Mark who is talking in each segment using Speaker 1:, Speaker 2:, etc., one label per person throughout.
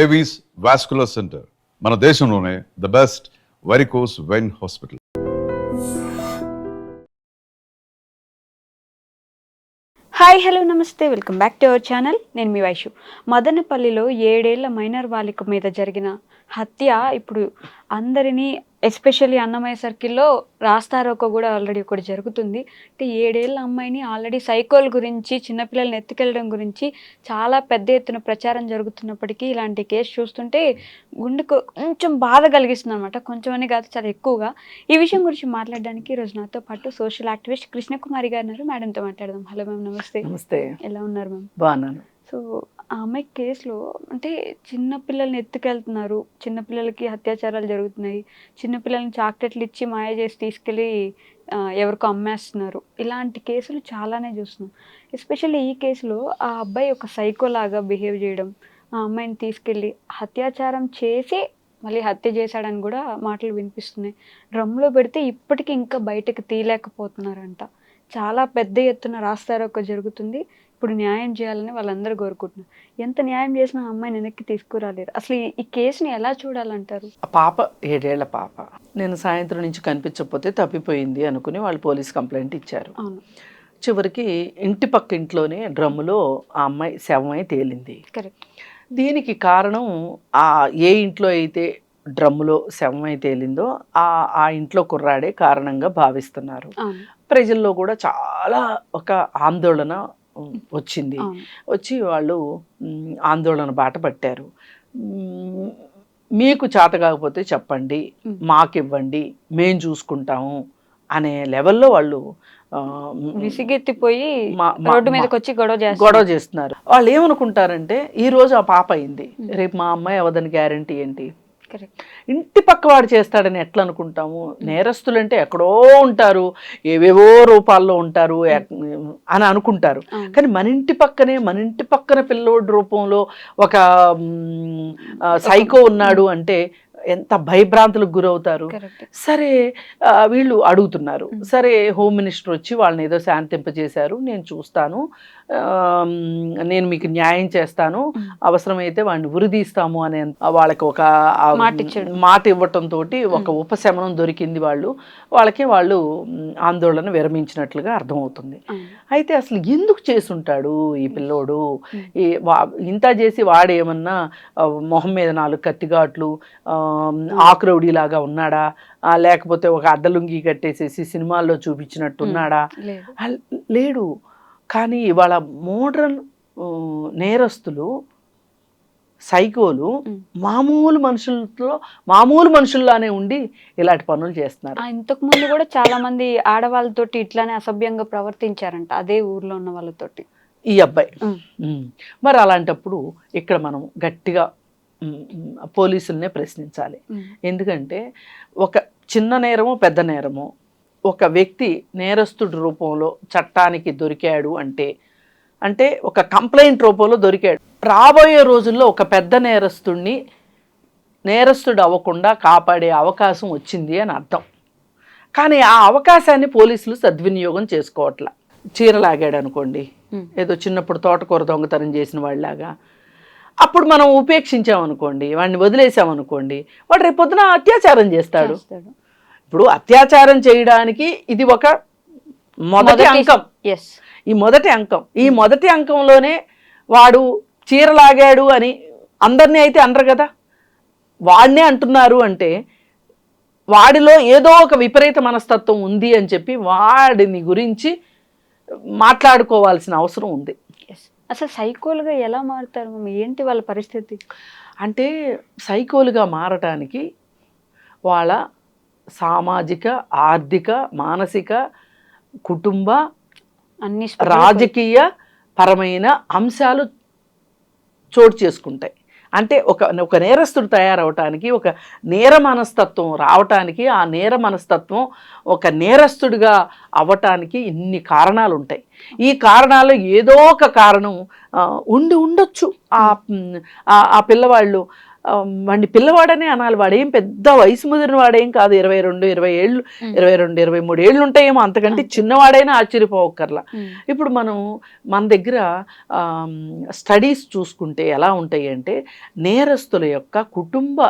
Speaker 1: Avis vascular centre మన దేశంలోనే the best varicose vein hospital
Speaker 2: hi hello నమస్తే. Welcome back to our channel నేను మీ వైషు. మదనపల్లిలో ఏడేళ్ళ మైనర్ బాలిక మీద జరిగిన హత్య ఇప్పుడు అందరినీ ఎస్పెషల్లీ అన్నమయ్య సర్కిల్లో రాస్తారోకో కూడా ఆల్రెడీ ఒకటి జరుగుతుంది. అంటే ఏడేళ్ళ అమ్మాయిని ఆల్రెడీ సైకోల్ గురించి చిన్నపిల్లల్ని ఎత్తుకెళ్ళడం గురించి చాలా పెద్ద ఎత్తున ప్రచారం జరుగుతున్నప్పటికీ ఇలాంటి కేసు చూస్తుంటే గుండెకు కొంచెం బాధ కలిగిస్తుంది అనమాట కొంచెం అని కాదు చాలా ఎక్కువగా. ఈ విషయం గురించి మాట్లాడడానికి ఈరోజు నాతో పాటు సోషల్ యాక్టివిస్ట్ కృష్ణకుమారి గారు ఉన్నారు. మేడంతో మాట్లాడదాం. హలో మ్యామ్ నమస్తే.
Speaker 3: నమస్తే.
Speaker 2: ఎలా ఉన్నారు మ్యామ్?
Speaker 3: బాగున్నాను.
Speaker 2: సో ఆమె కేసులో అంటే చిన్నపిల్లల్ని ఎత్తుకెళ్తున్నారు. చిన్నపిల్లలకి అత్యాచారాలు జరుగుతున్నాయి. చిన్నపిల్లల్ని చాక్లెట్లు ఇచ్చి మాయ చేసి తీసుకెళ్ళి ఎవరికో అమ్మేస్తున్నారు. ఇలాంటి కేసులు చాలానే చూస్తున్నాం. ఎస్పెషల్లీ ఈ కేసులో ఆ అబ్బాయి ఒక సైకోలాగా బిహేవ్ చేయడం ఆ అమ్మాయిని తీసుకెళ్ళి అత్యాచారం చేసి మళ్ళీ హత్య చేశాడని కూడా మాటలు వినిపిస్తున్నాయి. డ్రమ్లో పెడితే ఇప్పటికీ ఇంకా బయటకు తీయలేకపోతున్నారంట. చాలా పెద్ద ఎత్తున రాస్తారోకో జరుగుతుంది. ఇప్పుడు న్యాయం చేయాలని వాళ్ళందరూ కోరుకుంటున్నారు. ఎంత న్యాయం చేసినా అమ్మాయిని వెనక్కి తీసుకురాలేరు. అసలు ఈ- కేసుని ఎలా చూడాలంటారు?
Speaker 3: ఆ పాప ఏడేళ్ళ పాప. నేను సాయంత్రం నుంచి కనిపించకపోతే తప్పిపోయింది అనుకుని వాళ్ళు పోలీస్ కంప్లైంట్ ఇచ్చారు.
Speaker 2: అవును.
Speaker 3: చివరికి ఇంటి పక్క ఇంట్లోనే డ్రమ్ములో ఆ అమ్మాయి శవమై తేలింది.
Speaker 2: కరెక్ట్.
Speaker 3: దీనికి కారణం ఆ ఏ ఇంట్లో అయితే డ్రమ్ములో శవమై తేలిందో ఆ ఆ ఇంట్లో కుర్రాడే కారణంగా భావిస్తున్నారు.
Speaker 2: అవును.
Speaker 3: ప్రజల్లో కూడా చాలా ఒక ఆందోళన వచ్చింది. వచ్చి వాళ్ళు ఆందోళన బాట పట్టారు. మీకు చేత కాకపోతే చెప్పండి
Speaker 2: మ్.
Speaker 3: మాకు ఇవ్వండి మేం చూసుకుంటాము అనే లెవెల్లో వాళ్ళు
Speaker 2: విసిగెత్తిపోయి రోడ్డు మీదకి వచ్చి గొడవ
Speaker 3: గొడవ చేస్తున్నారు. వాళ్ళు ఏమనుకుంటారంటే ఈ రోజు ఆ పాప అయింది. రేపు మా అమ్మాయి అవదని గ్యారంటీ ఏంటి? ఇంటి పక్క వాడు చేస్తాడని ఎట్లా అనుకుంటాము నేరస్తులంటే ఎక్కడో ఉంటారు ఏవేవో రూపాల్లో ఉంటారు అని అనుకుంటారు. కానీ మన ఇంటి పక్కనే మన ఇంటి పక్కన పిల్లోడి రూపంలో ఒక సైకో ఉన్నాడు అంటే ఎంత భయభ్రాంతులకు గురవుతారు? సరే వీళ్ళు అడుగుతున్నారు.
Speaker 2: మ్.
Speaker 3: సరే హోమ్ మినిస్టర్ వచ్చి వాళ్ళని ఏదో శాంతింపజేశారు నేను చూస్తాను. నేను మీకు న్యాయం చేస్తాను.
Speaker 2: మ్.
Speaker 3: అవసరమైతే వాడిని ఉరిదీస్తాము అనే వాళ్ళకి ఒక
Speaker 2: మాట ఇచ్చాడు.
Speaker 3: మాట ఇవ్వటం తోటి ఒక ఉపశమనం దొరికింది వాళ్ళు. వాళ్ళకి వాళ్ళు ఆందోళన విరమించినట్లుగా అర్థమవుతుంది. అయితే అసలు ఎందుకు చేసుంటాడు ఈ పిల్లోడు? ఇంత చేసి వాడేమన్నా మొహం మీద నాలుగు కత్తిగాట్లు ఆ, ఆకురౌడీలాగా ఉన్నాడా? లేకపోతే ఒక అద్దలుంగి కట్టేసేసి సినిమాల్లో చూపించినట్టు ఉన్నాడా
Speaker 2: లేదు.
Speaker 3: ఆ, లేడు. కానీ ఇవాళ మోడ్రన్ నేరస్తులు సైకోలు. మామూలు మనుషులతో మామూలు మనుషుల్లానే ఉండి ఇలాంటి పనులు చేస్తున్నారు.
Speaker 2: ఇంతకు ముందు కూడా చాలా మంది ఆడవాళ్ళతోటి ఇట్లానే అసభ్యంగా ప్రవర్తించారంట అదే ఊర్లో ఉన్న వాళ్ళతోటి.
Speaker 3: ఈ అబ్బాయి. మరి అలాంటప్పుడు ఇక్కడ మనం గట్టిగా పోలీసుల్నే ప్రశ్నించాలి. ఎందుకంటే ఒక చిన్న నేరము పెద్ద నేరము ఒక వ్యక్తి నేరస్తుడి రూపంలో చట్టానికి దొరికాడు అంటే అంటే ఒక కంప్లైంట్ రూపంలో దొరికాడు రాబోయే రోజుల్లో ఒక పెద్ద నేరస్తుడిని నేరస్తుడు అవ్వకుండా కాపాడే అవకాశం వచ్చింది అని అర్థం కానీ ఆ అవకాశాన్ని పోలీసులు సద్వినియోగం చేసుకోవట్ల చీర లాగాడు అనుకోండి. ఏదో చిన్నప్పుడు తోటకూర దొంగతనం చేసిన వాళ్ళలాగా అప్పుడు మనం ఉపేక్షించామనుకోండి వాడిని వదిలేసామనుకోండి వాడు రేపు పొద్దున అత్యాచారం చేస్తాడు. ఇప్పుడు అత్యాచారం చేయడానికి ఇది ఒక మొదటి అంకం.
Speaker 2: ఎస్
Speaker 3: ఈ మొదటి అంకం. ఈ మొదటి అంకంలోనే వాడు చీర లాగాడు అని అందరినీ అయితే అనరు కదా. వాడినే అంటున్నారు అంటే వాడిలో ఏదో ఒక విపరీత మనస్తత్వం ఉంది అని చెప్పి వాడిని గురించి మాట్లాడుకోవాల్సిన అవసరం ఉంది.
Speaker 2: అసలు సైకోలుగా ఎలా మారుతారు మమ్మీ? ఏంటి వాళ్ళ పరిస్థితి?
Speaker 3: అంటే సైకోలుగా మారటానికి వాళ్ళ సామాజిక ఆర్థిక మానసిక కుటుంబ
Speaker 2: అన్ని
Speaker 3: రాజకీయ పరమైన అంశాలు చోటు చేసుకుంటాయి. అంటే ఒక ఒక నేరస్తుడు తయారవటానికి ఒక నేర మనస్తత్వం రావటానికి ఆ నేర మనస్తత్వం ఒక నేరస్తుడిగా అవ్వటానికి ఇన్ని కారణాలు ఉంటాయి ఈ కారణాలు ఏదో ఒక కారణం ఉండి ఉండొచ్చు. ఆ పిల్లవాళ్ళు వాడిని పిల్లవాడనే అనాలి వాడేం పెద్ద వయసు ముదిరిన వాడేం కాదు ఇరవై రెండు ఇరవై ఏళ్ళు. ఇరవై రెండు ఇరవై మూడు ఏళ్ళు ఉంటాయేమో అంతకంటే చిన్నవాడైనా ఆశ్చర్యపోవక్కర్లా. ఇప్పుడు మనం మన దగ్గర స్టడీస్ చూసుకుంటే ఎలా ఉంటాయి అంటే నేరస్తుల యొక్క కుటుంబ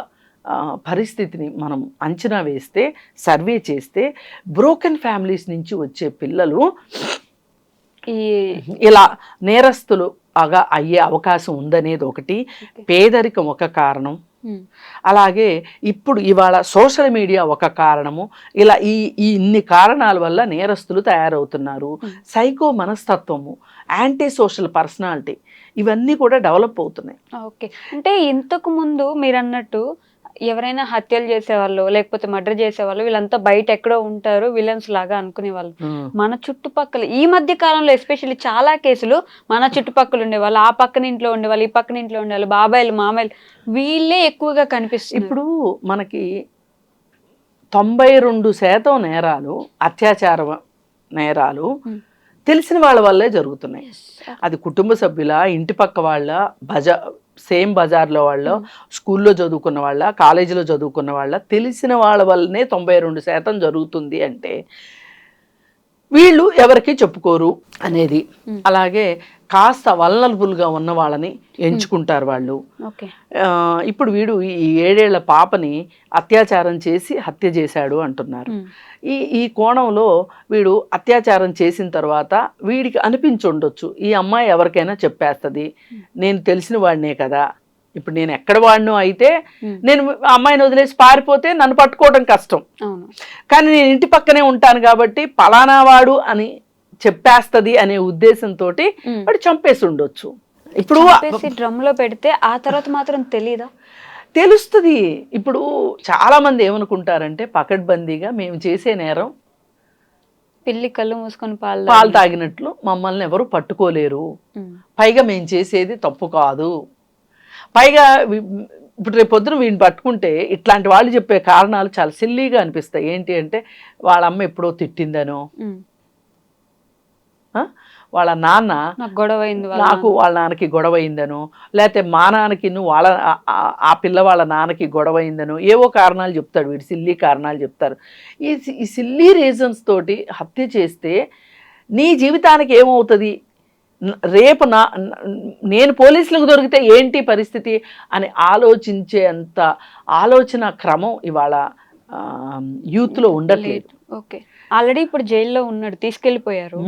Speaker 3: పరిస్థితిని మనం అంచనా వేస్తే సర్వే చేస్తే బ్రోకెన్ ఫ్యామిలీస్ నుంచి వచ్చే పిల్లలు
Speaker 2: ఈ
Speaker 3: ఇలా నేరస్తులు అగా అయ్యే అవకాశం ఉందనేది ఒకటి. పేదరికం ఒక కారణం. అలాగే ఇప్పుడు ఇవాళ సోషల్ మీడియా ఒక కారణము. ఇలా ఈ ఈ ఇన్ని కారణాల వల్ల నేరస్తులు తయారవుతున్నారు. సైకో మనస్తత్వము యాంటీ సోషల్ పర్సనాలిటీ ఇవన్నీ కూడా డెవలప్ అవుతున్నాయి.
Speaker 2: ఓకే. అంటే ఇంతకు ముందు మీరు అన్నట్టు ఎవరైనా హత్యలు చేసేవాళ్ళు లేకపోతే మర్డర్ చేసేవాళ్ళు వీళ్ళంతా బయట ఎక్కడో ఉంటారు విలన్స్ లాగా అనుకునేవాళ్ళు. మన చుట్టుపక్కల ఈ మధ్య కాలంలో ఎస్పెషల్లీ చాలా కేసులు మన చుట్టుపక్కల ఉండేవాళ్ళు ఆ పక్కన ఇంట్లో ఉండేవాళ్ళు ఈ పక్కన ఇంట్లో ఉండేవాళ్ళు బాబాయిలు మామయ్యలు వీళ్ళే ఎక్కువగా కనిపిస్తుంది
Speaker 3: ఇప్పుడు మనకి తొంభై రెండు శాతం నేరాలు అత్యాచార నేరాలు. తెలిసిన వాళ్ళ వల్లే జరుగుతున్నాయి. అది కుటుంబ సభ్యుల ఇంటి పక్క వాళ్ళ బజా సేమ్ బజార్లో వాళ్ళ స్కూల్లో చదువుకున్న వాళ్ళ కాలేజీలో చదువుకున్న వాళ్ళ తెలిసిన వాళ్ళ వల్లనే తొంభై రెండు శాతం జరుగుతుంది అంటే వీళ్ళు ఎవరికి చెప్పుకోరు అనేది. అలాగే కాస్త వల్నరబుల్గా ఉన్న వాళ్ళని ఎంచుకుంటారు వాళ్ళు. ఇప్పుడు వీడు ఈ ఏడేళ్ళ పాపని అత్యాచారం చేసి హత్య చేశాడు అంటున్నారు. ఈ ఈ కోణంలో వీడు అత్యాచారం చేసిన తర్వాత వీడికి అనిపించి ఉండొచ్చు ఈ అమ్మాయి ఎవరికైనా చెప్పేస్తుంది నేను తెలిసిన వాడినే కదా ఇప్పుడు నేను ఎక్కడ వాడినో అయితే నేను అమ్మాయిని వదిలేసి పారిపోతే నన్ను పట్టుకోవడం కష్టం. కానీ నేను ఇంటి పక్కనే ఉంటాను కాబట్టి పలానా వాడు అని చెప్పేస్తుంది అనే ఉద్దేశంతో. వాడు చంపేసి ఉండొచ్చు ఇప్పుడు
Speaker 2: డ్రమ్లో పెడితే ఆ తర్వాత మాత్రం తెలీదా
Speaker 3: తెలుస్తుంది ఇప్పుడు చాలా మంది ఏమనుకుంటారంటే పకడ్బందీగా మేము చేసే నేరం
Speaker 2: పిల్లి కళ్ళు మూసుకొని పాలు
Speaker 3: పాలు తాగినట్లు మమ్మల్ని ఎవరు పట్టుకోలేరు. పైగా మేము చేసేది తప్పు కాదు పైగా ఇప్పుడు రేపు పొద్దున వీడిని పట్టుకుంటే ఇట్లాంటి వాళ్ళు చెప్పే కారణాలు చాలా సిల్లీగా అనిపిస్తాయి ఏంటి అంటే వాళ్ళ అమ్మ ఎప్పుడో తిట్టిందనో? వాళ్ళ నాన్న
Speaker 2: నాకు గొడవ అయింది వాళ్ళ
Speaker 3: నాకు వాళ్ళ నాన్నకి గొడవ అయిందను లేకపోతే మా నాన్నకి నువ్వు వాళ్ళ ఆ- పిల్ల వాళ్ళ నాన్నకి గొడవ అయిందను ఏవో కారణాలు చెప్తాడు వీడు సిల్లీ కారణాలు చెప్తారు. ఈ ఈ సిల్లీ రీజన్స్ తోటి హత్య చేస్తే నీ జీవితానికి ఏమవుతుంది? రేపు నా నేను పోలీసులకు దొరికితే ఏంటి పరిస్థితి అని ఆలోచించే అంత ఆలోచన క్రమం ఇవాళ యూత్లో ఉండట్లేదు.
Speaker 2: లేదు. ఓకే. ఆల్రెడీ ఇప్పుడు జైల్లో ఉన్నాడు
Speaker 3: తీసుకెళ్ళిపోయారు.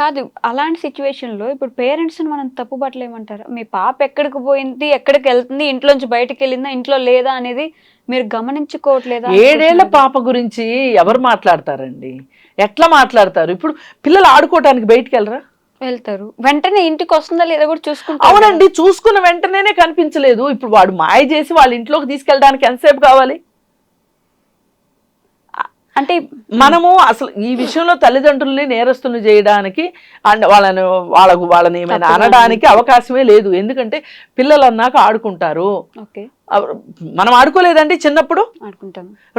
Speaker 2: కాదు అలాంటి సిచ్యువేషన్లో ఇప్పుడు పేరెంట్స్ మనం తప్పు పట్టలేమంటారు మీ పాప ఎక్కడికి పోయింది ఎక్కడికి వెళ్తుంది ఇంట్లోంచి బయటకు వెళ్ళిందా ఇంట్లో లేదా అనేది మీరు గమనించుకోవట్లేదా ఏడేళ్ళ?
Speaker 3: పాప గురించి ఎవరు మాట్లాడతారండి? ఎట్లా మాట్లాడతారు? ఇప్పుడు పిల్లలు ఆడుకోవటానికి బయటికి వెళ్ళరా?
Speaker 2: వెళ్తారు. వెంటనే ఇంటికి వస్తుందా లేదా కూడా చూసుకుంటారు
Speaker 3: అవునండి చూసుకున్న వెంటనే కనిపించలేదు. ఇప్పుడు వాడు మాయ చేసి వాళ్ళ ఇంట్లోకి తీసుకెళ్ళడానికి ఎంతసేపు కావాలి.
Speaker 2: అంటే
Speaker 3: మనము అసలు ఈ విషయంలో తల్లిదండ్రుల్ని నేరస్తులు చేయడానికి అండ్ వాళ్ళని వాళ్ళకు వాళ్ళని ఏమైనా అనడానికి అవకాశమే లేదు. ఎందుకంటే పిల్లలు అన్నాక ఆడుకుంటారు. మనం ఆడుకోలేదండి చిన్నప్పుడు?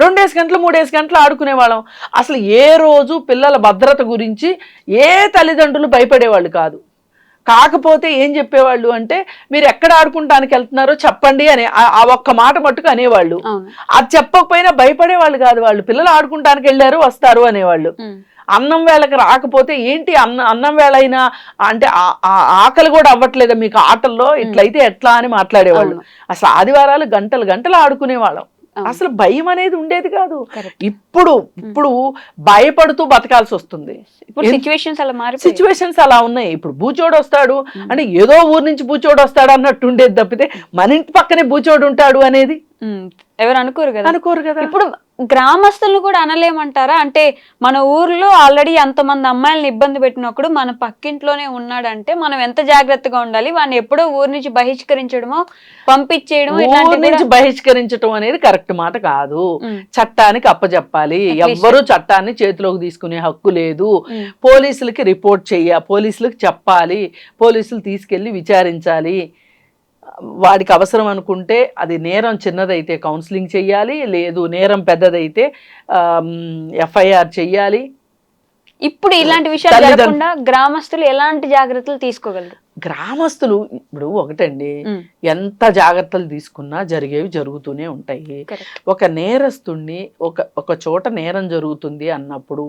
Speaker 3: రెండేసి గంటలు మూడేసి గంటలు ఆడుకునే వాళ్ళం. అసలు ఏ రోజు పిల్లల భద్రత గురించి ఏ తల్లిదండ్రులు భయపడేవాళ్ళు కాదు. కాకపోతే ఏం చెప్పేవాళ్ళు అంటే మీరు ఎక్కడ ఆడుకుంటానికి వెళ్తున్నారో చెప్పండి అని ఆ- ఒక్క మాట మట్టుకు అనేవాళ్ళు. అది చెప్పకపోయినా భయపడేవాళ్ళు కాదు వాళ్ళు. పిల్లలు ఆడుకుంటానికి వెళ్ళారు వస్తారు అనేవాళ్ళు. అన్నం వేళకి రాకపోతే ఏంటి అన్న అన్నం వేళ అయినా అంటే ఆకలి కూడా అవ్వట్లేదా మీకు ఆటల్లో? ఇట్లయితే ఎట్లా అని మాట్లాడేవాళ్ళు. అసలు ఆదివారాలు గంటలు గంటలు ఆడుకునేవాళ్ళం. అసలు భయం అనేది ఉండేది కాదు. ఇప్పుడు ఇప్పుడు భయపడుతూ బతకాల్సి వస్తుంది.
Speaker 2: సిచ్యువేషన్స్ అలా మారి
Speaker 3: సిచ్యువేషన్స్ అలా ఉన్నాయి. ఇప్పుడు బూచోడు వస్తాడు అంటే ఏదో ఊరు నుంచి బూచోడు వస్తాడు అన్నట్టు ఉండేది తప్పితే మన ఇంటి పక్కనే బూచోడు ఉంటాడు అనేది?
Speaker 2: ఎవరు అనుకోరు కదా.
Speaker 3: అనుకోరు కదా.
Speaker 2: ఇప్పుడు గ్రామస్తులను కూడా అనలేమంటారా? అంటే మన ఊర్లో ఆల్రెడీ అంతమంది అమ్మాయిలను ఇబ్బంది పెట్టినప్పుడు మన పక్కింట్లోనే ఉన్నాడంటే మనం ఎంత జాగ్రత్తగా ఉండాలి? వాడిని ఎప్పుడో ఊరు నుంచి బహిష్కరించడమో
Speaker 3: నుంచి
Speaker 2: కూడా-
Speaker 3: బహిష్కరించడం అనేది కరెక్ట్ మాట కాదు. చట్టానికి
Speaker 2: least.
Speaker 3: ఎవ్వరూ చట్టాన్ని చేతిలోకి తీసుకునే హక్కు లేదు. పోలీసులకి రిపోర్ట్ చెయ్య పోలీసులకు చెప్పాలి. పోలీసులు తీసుకెళ్ళి విచారించాలి. వాడికి అవసరం అనుకుంటే అది నేరం చిన్నదైతే కౌన్సిలింగ్ చెయ్యాలి లేదు నేరం పెద్దదైతే ఎఫ్ఐఆర్ చెయ్యాలి.
Speaker 2: ఇప్పుడు ఇలాంటి విషయాలు జరగకుండా గ్రామస్తులు ఎలాంటి జాగ్రత్తలు తీసుకోగలరు?
Speaker 3: గ్రామస్తులు ఇప్పుడు ఒకటండి. ఎంత జాగ్రత్తలు తీసుకున్నా జరిగేవి జరుగుతూనే ఉంటాయి. ఒక నేరస్తుణ్ణి ఒక ఒక చోట నేరం జరుగుతుంది అన్నప్పుడు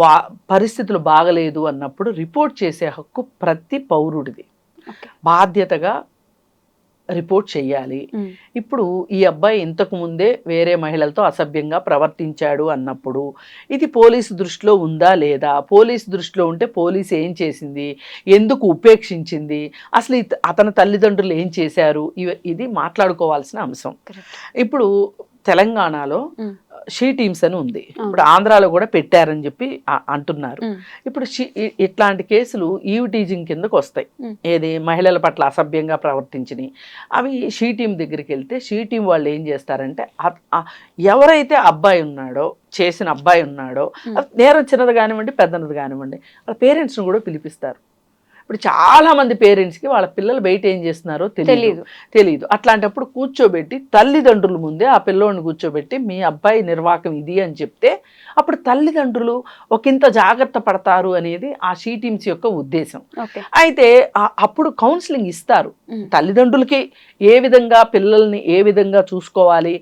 Speaker 3: వా పరిస్థితులు బాగలేదు అన్నప్పుడు రిపోర్ట్ చేసే హక్కు ప్రతి పౌరుడిది. బాధ్యతగా రిపోర్ట్ చేయాలి ఇప్పుడు ఈ అబ్బాయి ఇంతకు ముందే వేరే మహిళలతో అసభ్యంగా ప్రవర్తించాడు అన్నప్పుడు ఇది పోలీసు దృష్టిలో ఉందా లేదా? పోలీసు దృష్టిలో ఉంటే పోలీసు ఏం చేసింది? ఎందుకు ఉపేక్షించింది? అసలు అతని తల్లిదండ్రులు ఏం చేశారు? ఇది మాట్లాడుకోవాల్సిన అంశం. ఇప్పుడు తెలంగాణలో షీ టీమ్స్ అని ఉంది. ఇప్పుడు ఆంధ్రాలో కూడా పెట్టారని చెప్పి అంటున్నారు. ఇప్పుడు ఇట్లాంటి కేసులు ఈవ్ టీజింగ్ కిందకు వస్తాయి. ఏది మహిళల పట్ల అసభ్యంగా ప్రవర్తించినవి అవి షీ టీం దగ్గరికి వెళ్తే షీ టీం వాళ్ళు ఏం చేస్తారంటే ఎవరైతే అబ్బాయి ఉన్నాడో చేసిన అబ్బాయి ఉన్నాడో నేరం చిన్నది కానివ్వండి పెద్దది కానివ్వండి వాళ్ళ పేరెంట్స్ని కూడా పిలిపిస్తారు. ఇప్పుడు చాలా మంది పేరెంట్స్కి వాళ్ళ పిల్లలు బయట ఏం చేస్తున్నారో తెలియదు తెలియదు అట్లాంటప్పుడు కూర్చోబెట్టి తల్లిదండ్రుల ముందే ఆ పిల్లోడిని కూర్చోబెట్టి మీ అబ్బాయి నిర్వాహకం ఇది అని చెప్తే అప్పుడు తల్లిదండ్రులు ఒకంత జాగ్రత్త పడతారు అనేది ఆ షీ టీమ్స్ యొక్క ఉద్దేశం. అయితే అప్పుడు కౌన్సిలింగ్ ఇస్తారు. తల్లిదండ్రులకి ఏ విధంగా పిల్లల్ని ఏ విధంగా చూసుకోవాలి?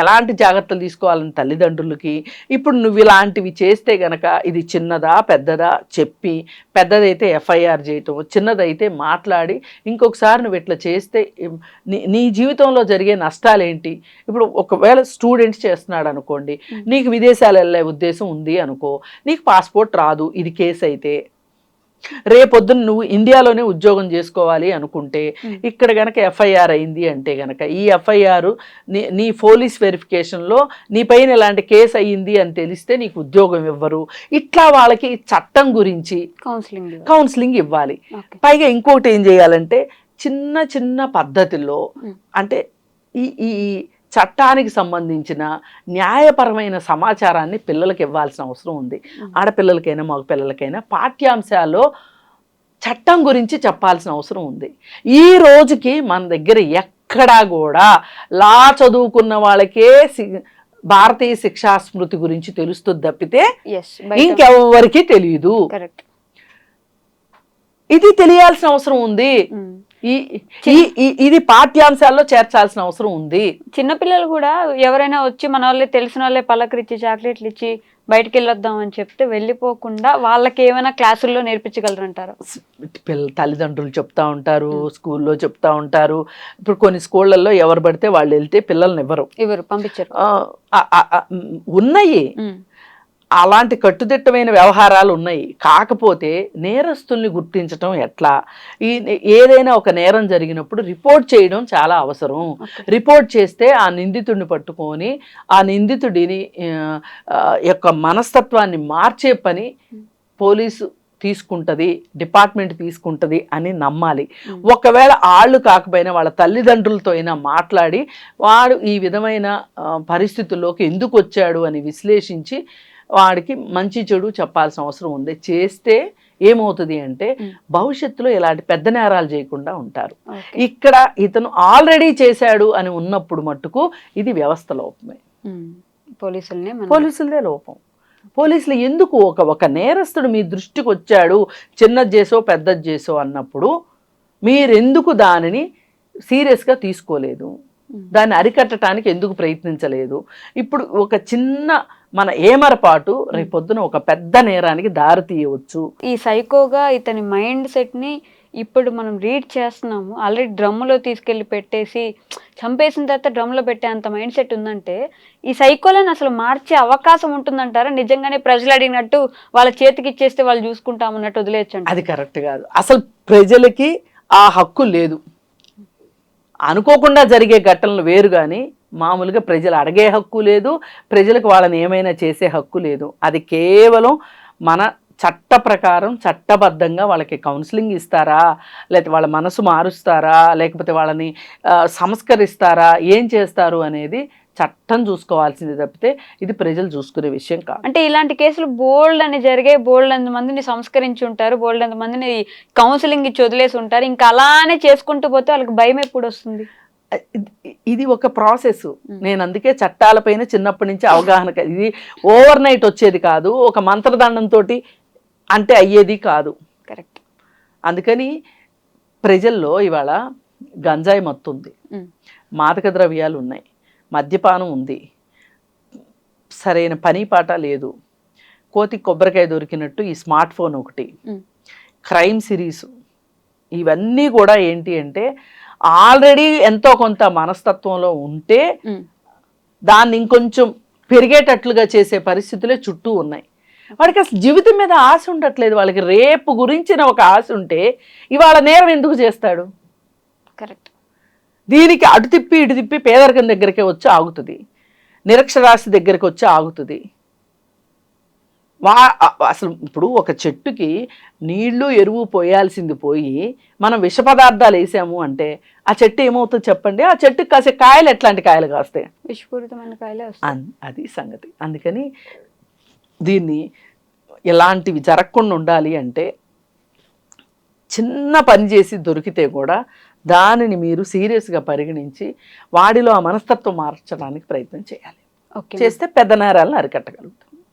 Speaker 3: ఎలాంటి జాగ్రత్తలు తీసుకోవాలని తల్లిదండ్రులకి? ఇప్పుడు నువ్వు ఇలాంటివి చేస్తే గనక ఇది చిన్నదా పెద్దదా? చెప్పి పెద్దదైతే ఎఫ్ఐఆర్ చేయటం చిన్నదైతే మాట్లాడి ఇంకొకసారి నువ్వు ఇట్లా చేస్తే నీ జీవితంలో జరిగే నష్టాలు ఏంటి ఇప్పుడు ఒకవేళ స్టూడెంట్స్ చేస్తున్నాడు అనుకోండి. నీకు విదేశాలు వెళ్ళే ఉద్దేశం ఉంది అనుకో నీకు పాస్పోర్ట్ రాదు ఇది కేసు అయితే రేపొద్దున నువ్వు ఇండియాలోనే ఉద్యోగం చేసుకోవాలి అనుకుంటే. ఇక్కడ గనక ఎఫ్ఐఆర్ అయింది అంటే గనక ఈ ఎఫ్ఐఆర్ నీ నీ పోలీస్ వెరిఫికేషన్లో నీ పైన ఇలాంటి కేసు అయ్యింది అని తెలిస్తే నీకు ఉద్యోగం ఇవ్వరు ఇట్లా వాళ్ళకి చట్టం గురించి
Speaker 2: కౌన్సిలింగ్.
Speaker 3: కౌన్సిలింగ్ ఇవ్వాలి పైగా ఇంకోటి ఏం చేయాలంటే చిన్న చిన్న పద్ధతిలో. అంటే ఈ ఈ చట్టానికి సంబంధించిన న్యాయపరమైన సమాచారాన్ని పిల్లలకి ఇవ్వాల్సిన అవసరం ఉంది. ఆడపిల్లలకైనా మగ పిల్లలకైనా పాఠ్యాంశాల్లో చట్టం గురించి చెప్పాల్సిన అవసరం ఉంది. ఈ రోజుకి మన దగ్గర ఎక్కడా కూడా లా చదువుకున్న వాళ్ళకే భారతీయ శిక్షా స్మృతి గురించి తెలుస్తుంది తప్పితే
Speaker 2: ఎస్
Speaker 3: ఇంకెవ్వరికి తెలియదు ఇది తెలియాల్సిన అవసరం ఉంది. ఇది పాఠ్యాంశాల్లో చేర్చాల్సిన అవసరం ఉంది.
Speaker 2: చిన్నపిల్లలు కూడా ఎవరైనా వచ్చి మన వాళ్ళే తెలిసిన వాళ్ళే పలకరించి చాక్లెట్లు ఇచ్చి బయటికి వెళ్ళొద్దాం అని చెప్తే వెళ్ళిపోకుండా వాళ్ళకి ఏమైనా క్లాసుల్లో నేర్పించగలరంటారు?
Speaker 3: పిల్ల తల్లిదండ్రులు చెప్తా ఉంటారు స్కూల్లో చెప్తా ఉంటారు. ఇప్పుడు కొన్ని స్కూళ్ళల్లో ఎవరు పడితే వాళ్ళు వెళ్తే పిల్లల్ని ఇవ్వరు.
Speaker 2: ఎవరు పంపించరు.
Speaker 3: ఉన్నాయి. అలాంటి కట్టుదిట్టమైన వ్యవహారాలు ఉన్నాయి. కాకపోతే నేరస్తుల్ని గుర్తించడం ఎట్లా? ఈ ఏదైనా ఒక నేరం జరిగినప్పుడు రిపోర్ట్ చేయడం చాలా అవసరం. రిపోర్ట్ చేస్తే ఆ నిందితుడిని పట్టుకొని ఆ నిందితుడిని యొక్క మనస్తత్వాన్ని మార్చే పని పోలీసు తీసుకుంటది డిపార్ట్మెంట్ తీసుకుంటది అని నమ్మాలి. ఒకవేళ ఆళ్ళు కాకపోయినా వాళ్ళ తల్లిదండ్రులతో అయినా మాట్లాడి వాడు ఈ విధమైన పరిస్థితుల్లోకి ఎందుకు వచ్చాడు అని విశ్లేషించి వాడికి మంచి చెడు చెప్పాల్సిన అవసరం ఉంది. చేస్తే ఏమవుతుంది అంటే. భవిష్యత్తులో ఇలాంటి పెద్ద నేరాలు చేయకుండా ఉంటారు. ఇక్కడ ఇతను ఆల్రెడీ చేశాడు అని ఉన్నప్పుడు మట్టుకు ఇది వ్యవస్థ లోపమే.
Speaker 2: పోలీసుల్ని
Speaker 3: పోలీసులదే లోపం. పోలీసులు ఎందుకు ఒక ఒక నేరస్తుడు మీ దృష్టికి వచ్చాడు చిన్నది చేసో పెద్దది చేసో అన్నప్పుడు మీరెందుకు దానిని సీరియస్గా తీసుకోలేదు? దాన్ని అరికట్టడానికి ఎందుకు ప్రయత్నించలేదు? ఇప్పుడు ఒక చిన్న మన ఏమరపాటు రేపొద్దున ఒక పెద్ద నేరానికి దారి తీయవచ్చు.
Speaker 2: ఈ సైకోగా ఇతని మైండ్ సెట్ని ఇప్పుడు మనం రీడ్ చేస్తున్నాము. ఆల్రెడీ డ్రమ్ములో తీసుకెళ్ళి పెట్టేసి చంపేసిన తర్వాత డ్రమ్లో పెట్టే అంత మైండ్ సెట్ ఉందంటే ఈ సైకోలను అసలు మార్చే అవకాశం ఉంటుందంటారా? నిజంగానే ప్రజలు అడిగినట్టు వాళ్ళ చేతికి ఇచ్చేస్తే వాళ్ళు చూసుకుంటామన్నట్టు వదిలేయచ్చండి.
Speaker 3: అది కరెక్ట్ కాదు. అసలు ప్రజలకి ఆ హక్కు లేదు. అనుకోకుండా జరిగే ఘటనలు వేరు కానీ మామూలుగా ప్రజలు అడిగే హక్కు లేదు ప్రజలకు వాళ్ళని ఏమైనా చేసే హక్కు లేదు. అది కేవలం మన చట్ట ప్రకారం చట్టబద్ధంగా వాళ్ళకి కౌన్సిలింగ్ ఇస్తారా? లేకపోతే వాళ్ళ మనసు మారుస్తారా? లేకపోతే వాళ్ళని సంస్కరిస్తారా? ఏం చేస్తారు అనేది చట్టం చూసుకోవాల్సింది తప్పితే ఇది ప్రజలు చూసుకునే విషయం కాదు.
Speaker 2: అంటే ఇలాంటి కేసులు బోల్డ్ అని జరిగే బోల్డ్ అంత మందిని సంస్కరించి ఉంటారు బోల్డ్ అంత మందిని కౌన్సిలింగ్ ఇచ్చి వదిలేసి ఉంటారు. ఇంకా అలానే చేసుకుంటూ పోతే వాళ్ళకి భయం ఎప్పుడు వస్తుంది?
Speaker 3: ఇది- ఒక ప్రాసెస్. నేను అందుకే చట్టాలపైన చిన్నప్పటి నుంచి అవగాహన ఇది ఓవర్ నైట్ వచ్చేది కాదు. ఒక మంత్రదండంతో అంటే అయ్యేది కాదు.
Speaker 2: కరెక్ట్.
Speaker 3: అందుకని ప్రజల్లో ఇవాళ గంజాయి మత్తు ఉంది. మాదక ద్రవ్యాలు ఉన్నాయి. మద్యపానం ఉంది. సరైన పని పాట లేదు. కోతి కొబ్బరికాయ దొరికినట్టు ఈ స్మార్ట్ ఫోన్ ఒకటి. Crime series. ఇవన్నీ కూడా ఏంటి అంటే ఆల్రెడీ ఎంతో కొంత మనస్తత్వంలో ఉంటే దాన్ని ఇంకొంచెం పెరిగేటట్లుగా చేసే పరిస్థితులే చుట్టూ ఉన్నాయి. వాడికి అసలు జీవితం మీద ఆశ ఉండట్లేదు. వాళ్ళకి రేపు గురించిన ఒక ఆశ ఉంటే ఇవాళ నేరం ఎందుకు చేస్తాడు?
Speaker 2: కరెక్ట్.
Speaker 3: దీనికి అటు తిప్పి ఇటు తిప్పి పేదరికం దగ్గరికి వచ్చి ఆగుతుంది. నిరక్షరాస్యత దగ్గరికి వచ్చి ఆగుతుంది. వా అసలు ఇప్పుడు ఒక చెట్టుకి నీళ్ళు ఎరువు పోయాల్సింది పోయి మనం విష పదార్థాలు వేసాము అంటే ఆ చెట్టు ఏమవుతుంది చెప్పండి? ఆ చెట్టుకి కాసే కాయలు ఎట్లాంటి కాయలు కాస్తాయి?
Speaker 2: విషపూరితమైన కాయలే
Speaker 3: అది సంగతి. అందుకని దీన్ని ఇలాంటివి జరగకుండా ఉండాలి అంటే చిన్న పని చేసి దొరికితే కూడా దానిని మీరు సీరియస్గా పరిగణించి వాడిలో ఆ మనస్తత్వం మార్చడానికి ప్రయత్నం చేయాలి. చేస్తే పెద్ద నేరాలను అరికట్టగలుగుతాం